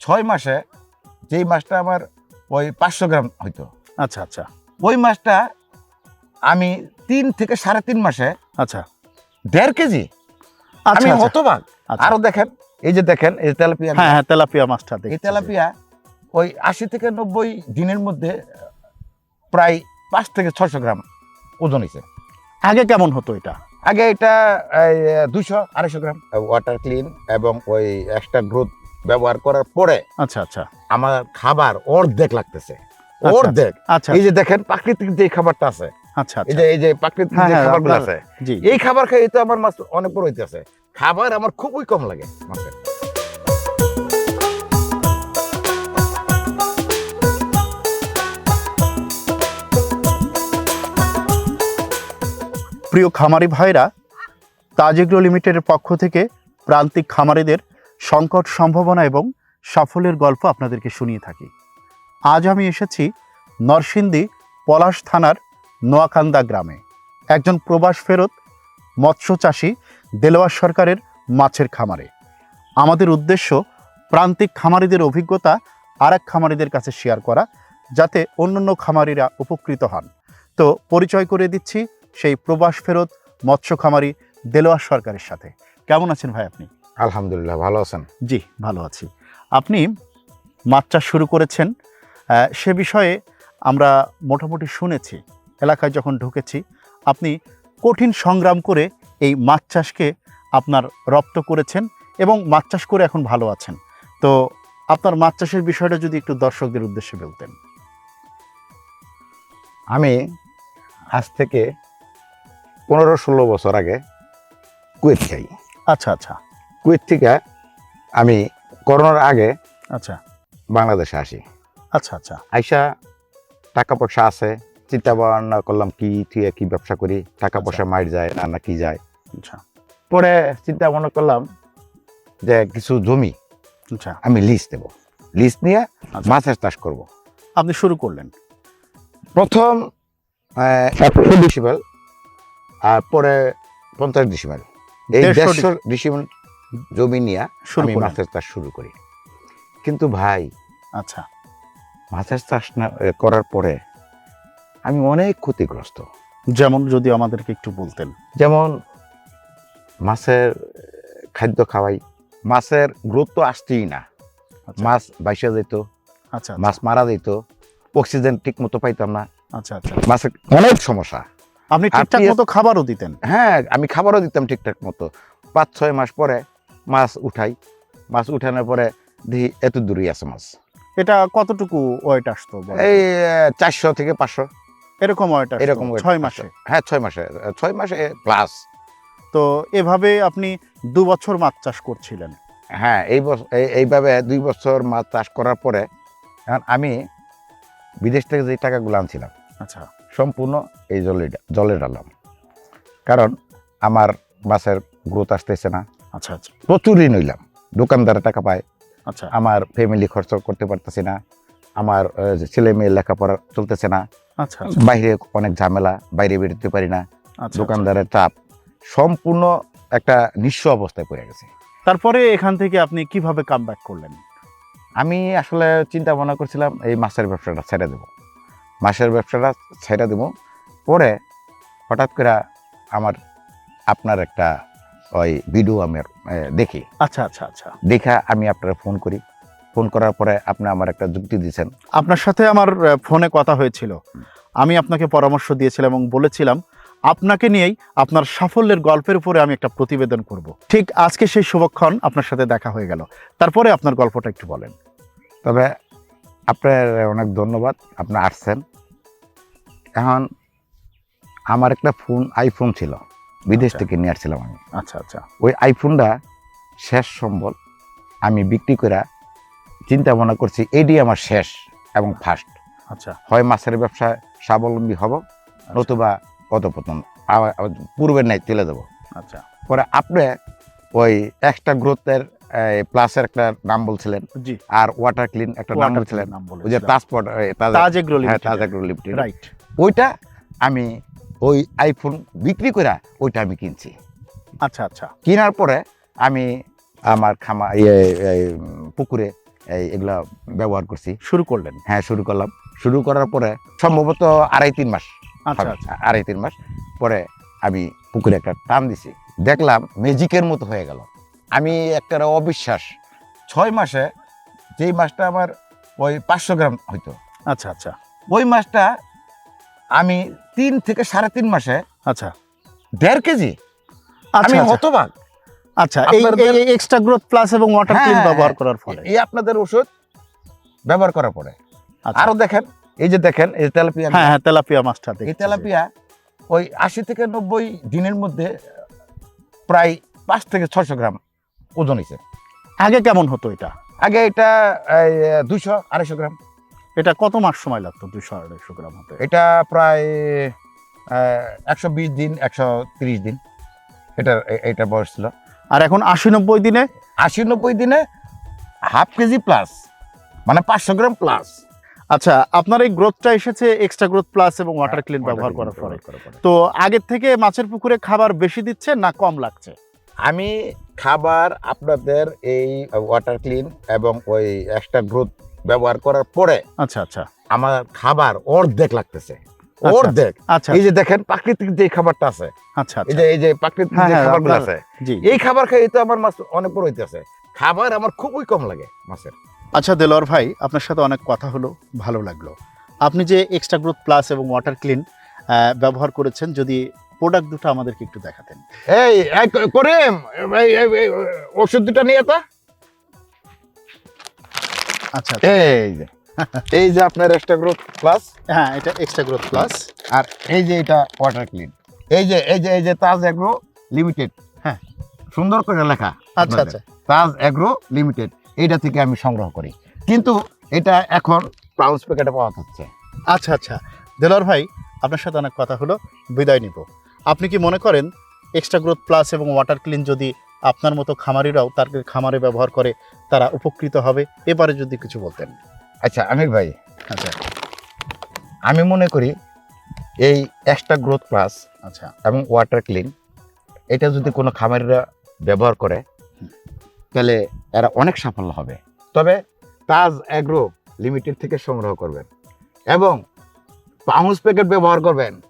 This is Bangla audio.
ছয় মাসে যেই মাছটা আমার ওই পাঁচশো গ্রাম হইতো। আচ্ছা আচ্ছা। ওই মাছটা আমি তিন থেকে সাড়ে তিন মাসে আচ্ছা। দেড় কেজি। আচ্ছা আমি আচ্ছা। হতবাক। আচ্ছা। আরও দেখেন এই যে দেখেন এই তেলাপিয়া হ্যাঁ হ্যাঁ তেলাপিয়া মাছটা এই তেলাপিয়া ওই আশি থেকে নব্বই দিনের মধ্যে প্রায় পাঁচ থেকে ছয়শো গ্রাম ওজন হয়েছে আগে কেমন হতো এটা? আগে এটা দুশো আড়াইশো গ্রাম ওয়াটার ক্লিন এবং ওই এক্সট্রা গ্রোথ ব্যবহার করার পরে আচ্ছা আচ্ছা। আমার খাবার অর্ধেক লাগতেছে। আচ্ছা। অর্ধেক। আচ্ছা। এই যে দেখেন প্রাকৃতিক যে খাবারটা আছে আচ্ছা এই আচ্ছা। যে এই যে প্রাকৃতিক হ্যাঁ, যে হ্যাঁ, খাবারগুলো আছে এই খাবার খেয়ে তো আমার মাছ অনেক বড় হইতেছে। খাবার আমার খুবই কম লাগে মাছের প্রিয় খামারি ভাইরা তাজেগ্রো লিমিটেডের পক্ষ থেকে প্রান্তিক খামারিদের সংকট সম্ভাবনা এবং সাফল্যের গল্প আপনাদেরকে শুনিয়ে থাকি। আজ আমি এসেছি নরসিংদী পলাশ থানার নোয়াকান্দা গ্রামে। একজন প্রবাস ফেরত, মৎস্য চাষী, দেলোয়ার সরকারের মাছের খামারে। আমাদের উদ্দেশ্য প্রান্তিক খামারিদের অভিজ্ঞতা আর এক খামারিদের কাছে শেয়ার করা, যাতে অন্যান্য খামারিরা উপকৃত হন। তো পরিচয় করে দিচ্ছি সেই প্রবাস ফেরত, মৎস্য খামারি, দেলোয়ার সরকারের সাথে। কেমন আছেন ভাই আপনি? আলহামদুলিল্লাহ ভালো আছেন? জি ভালো আছি। আপনি মাছ চাষ শুরু করেছেন সে বিষয়ে আমরা মোটামুটি শুনেছি এলাকায় যখন ঢুকেছি আপনি কঠিন সংগ্রাম করে এই মাছ চাষকে আপনার রপ্ত করেছেন এবং মাছ চাষ করে এখন ভালো আছেন। তো আপনার মাছ চাষের বিষয়টা যদি একটু দর্শকদের উদ্দেশ্যে বলতেন। আমি আজ থেকে পনেরো ষোলো বছর আগে কুয়েত খাই আচ্ছা আচ্ছা। কুয়েত থেকে আমি করোনার আগে আচ্ছা। বাংলাদেশে আসি। আচ্ছা আচ্ছা। আইসা টাকা পয়সা আছে চিন্তা ভাবনা করলাম কি থেকে কি ব্যবসা করি? টাকা পয়সা মাইর যায় না না কি যায়? আচ্ছা। পরে চিন্তা ভাবনা করলাম যে কিছু জমি আচ্ছা। আমি লিজ দেব। লিজ নিয়ে আচ্ছা। মাছের চাষ করব। আপনি শুরু করলেন। প্রথম একশো ডিসিমেল আর পরে পঞ্চাশ ডিসিমেল এই দেড়শো ডিসিমেল জমি নিয়ে আমি মাছের চাষ শুরু করি। কিন্তু ভাই আচ্ছা। মাছের চাষ না করার পরে আমি অনেক ক্ষতিগ্রস্ত। যেমন যদি আমাদেরকে একটু বলতেন। যেমন মাছের খাদ্য খাওয়াই মাছের গ্রোথ তো আসছেই না। আচ্ছা। মাছ বাইসে যেত আচ্ছা মাছ মারা যেত অক্সিজেন ঠিক মতো পাইতাম না। আচ্ছা আচ্ছা মাছের অনেক সমস্যা। আপনি ঠিকঠাক মতো খাবারও দিতেন। হ্যাঁ আমি খাবারও দিতাম ঠিকঠাক মতো। পাঁচ ছয় মাস পরে মাছ উঠাই। মাছ উঠানোর পরে দেখি এত দূরই আছে মাছ। এটা কতটুকু ওয়েট আসতো এই চারশো থেকে পাঁচশো। এরকম ওয়েট এরকম ছয় মাসে? হ্যাঁ ছয় মাসে ছয় মাসে প্লাস তো এভাবে আপনি দু বছর মাছ চাষ করছিলেন? হ্যাঁ এই বছর এইভাবে দুই বছর মাছ চাষ করার পরে এখন আমি বিদেশ থেকে যে টাকাগুলো আনছিলাম আচ্ছা। সম্পূর্ণ এই জলে জলে ডালাম কারণ আমার মাছের গ্রোথ আসতেছে না। আচ্ছা আচ্ছা। প্রচুর ঋণ হইলাম। দোকানদারে টাকা পায়। আচ্ছা। আমার ফ্যামিলি খরচ করতে পারতেছি না। আমার ছেলে মেয়ে লেখাপড়া চলতেছে না। আচ্ছা আচ্ছা। বাইরে অনেক ঝামেলা বাইরে বেরোতে পারি না। আচ্ছা দোকানদারের চাপ। সম্পূর্ণ একটা নিঃস্ব অবস্থায় পড়ে গেছে। তারপরে এখান থেকে আপনি কীভাবে কাম করলেন? আমি আসলে চিন্তা ভাবনা করছিলাম এই মাছের ব্যবসাটা ছেড়ে দেবো। মাছের ব্যবসাটা ছেড়ে দেবো। পরে হঠাৎ করে আমার আপনার একটা ওই ভিডিও আমি দেখি। আচ্ছা আচ্ছা আচ্ছা। দেখা আমি আপনার ফোন করি। ফোন করার পরে আপনি আমার একটা যুক্তি দিয়েছেন। আপনার সাথে আমার ফোনে কথা হয়েছিল। আমি আপনাকে পরামর্শ দিয়েছিলাম এবং বলেছিলাম আপনাকে নিয়েই আপনার সাফল্যের গল্পের উপরে আমি একটা প্রতিবেদন করব। ঠিক আজকে সেই শুভক্ষণ আপনার সাথে দেখা হয়ে গেল। তারপরে আপনার গল্পটা একটু বলেন। তবে আপনার অনেক ধন্যবাদ আপনি আসছেন। এখন আমার একটা ফোন আইফোন ছিল। বিদেশ আচ্ছা। থেকে নিয়ে আসছিলাম আমি। আচ্ছা আচ্ছা। ওই আইফোনটা শেষ সম্বল। আমি বিক্রি করে চিন্তা ভাবনা করছি এটি আমার শেষ এবং ফার্স্ট আচ্ছা। হয় মাছের ব্যবসায় স্বাবলম্বী হব নতুবা অধপতন আবার- আবার পূর্বের নাই চলে যাব। আচ্ছা। পরে আপনি ওই এক্সট্রা গ্রোথের প্লাসের একটা নাম বলছিলেন জি। আর ওয়াটার ক্লিন একটা নাম বলছিলেন। নাম বলে ওই যে তাজপট তাজ এগ্রো লিমিটেড রাইট ওইটা আমি ওই আইফোন বিক্রি করে ওইটা আমি কিনছি। আচ্ছা আচ্ছা। কেনার পরে আমি আমার খামা ইয়ে পুকুরে এই এগুলা ব্যবহার করছি। শুরু করলেন? হ্যাঁ শুরু করলাম। শুরু করার পরে সম্ভবত আড়াই তিন মাস। আচ্ছা আচ্ছা। আড়াই তিন মাস পরে আমি পুকুরে একটা টান দিছি। দেখলাম ম্যাজিকের মতো হয়ে গেল। আমি একটা অবিশ্বাস ছয় মাসে যেই মাছটা আমার ওই পাঁচশো গ্রাম হইতো। আচ্ছা আচ্ছা। ওই মাছটা আমি তিন থেকে সাড়ে তিন মাসে আচ্ছা। দেড় কেজি। আচ্ছা আমি আচ্ছা। হতবাক। আচ্ছা এই এক্সট্রা গ্রোথ প্লাস এবং ওয়াটার হ্যাঁ, ক্লিন হ্যাঁ, ব্যবহার করার ফলে। এই আপনাদের ওষুধ ব্যবহার করার পরে। আচ্ছা। আরও দেখেন এই যে দেখেন এই তেলাপিয়া হ্যাঁ হ্যাঁ তেলাপিয়া মাছটা এই তেলাপিয়া ওই আশি থেকে নব্বই দিনের মধ্যে প্রায় পাঁচ থেকে ছশো গ্রাম ওজন হয়েছে আগে কেমন হতো এটা? আগে এটা দুশো আড়াইশো গ্রাম। এটা কত মাস সময় লাগতো দুশো আড়াইশো গ্রাম হতে? এটা প্রায় একশো বিশ দিন একশো তিরিশ দিন। এটা এটা বয়স ছিল। আর এখন আশি নব্বই দিনে? আশি নব্বই দিনে হাফ কেজি প্লাস মানে পাঁচশো গ্রাম প্লাস। আচ্ছা আপনার এই গ্রোথটা এসেছে এক্সট্রা গ্রোথ প্লাস এবং ওয়াটার ক্লিন ব্যবহার করার পরে। তো আগের থেকে মাছের পুকুরে খাবার বেশি দিচ্ছে না কম লাগছে? আমি খাবার আপনাদের এই ওয়াটার ক্লিন এবং ওই এক্সট্রা গ্রোথ ব্যবহার করার পরে আচ্ছা আচ্ছা। আমার খাবার অর্ধেক লাগতেছে। আচ্ছা। অর্ধেক। আচ্ছা। এই যে দেখেন প্রাকৃতিক যে খাবারটা আছে আচ্ছা এই আচ্ছা। যে এই যে প্রাকৃতিক হ্যাঁ, যে হ্যাঁ, খাবারগুলো আছে এই খাবার খাই তো আমার মাছ অনেক বড় হইতেছে। খাবার আমার খুবই কম লাগে মাছের। আচ্ছা দেলোয়ার ভাই আপনার সাথে অনেক কথা হলো ভালো লাগল। আপনি যে এক্সট্রা গ্রোথ প্লাস এবং ওয়াটার ক্লিন ব্যবহার করেছেন যদি প্রোডাক্ট দুটো আমাদেরকে একটু দেখাতেন। এই করিম ওষুধ দুটা নিয়ে তা। আচ্ছা এই যে। এই যে আপনার এক্সট্রা গ্রোথ প্লাস হ্যাঁ এটা এক্সট্রা গ্রোথ প্লাস আর এই যে এটা ওয়াটার ক্লিন এই যে এই যে এই যে তাজ এগ্রো লিমিটেড হ্যাঁ। সুন্দর করে লেখা আচ্ছা আচ্ছা। তাজ এগ্রো লিমিটেড এইটা থেকে আমি সংগ্রহ করি। কিন্তু এটা এখন পাউচ প্যাকেটে পাওয়া যাচ্ছে। আচ্ছা আচ্ছা। দেলোয়ার ভাই আপনার সাথে অনেক কথা হলো। বিদায় নিব। আপনি কি মনে করেন এক্সট্রা গ্রোথ প্লাস এবং ওয়াটার ক্লিন যদি আপনার মতো খামারিরাও তার খামারে ব্যবহার করে তারা উপকৃত হবে। এবারে যদি কিছু বলতেন। আচ্ছা আমির ভাই। আচ্ছা। আমি মনে করি এই এক্সট্রা গ্রোথ প্লাস আচ্ছা। এবং ওয়াটার ক্লিন এটা যদি কোনো খামারিরা ব্যবহার করে তাহলে এরা অনেক সাফল্য হবে। তবে তাজ অ্যাগ্রো লিমিটেড থেকে সংগ্রহ করবেন এবং পাউন্স প্যাকেট ব্যবহার করবেন।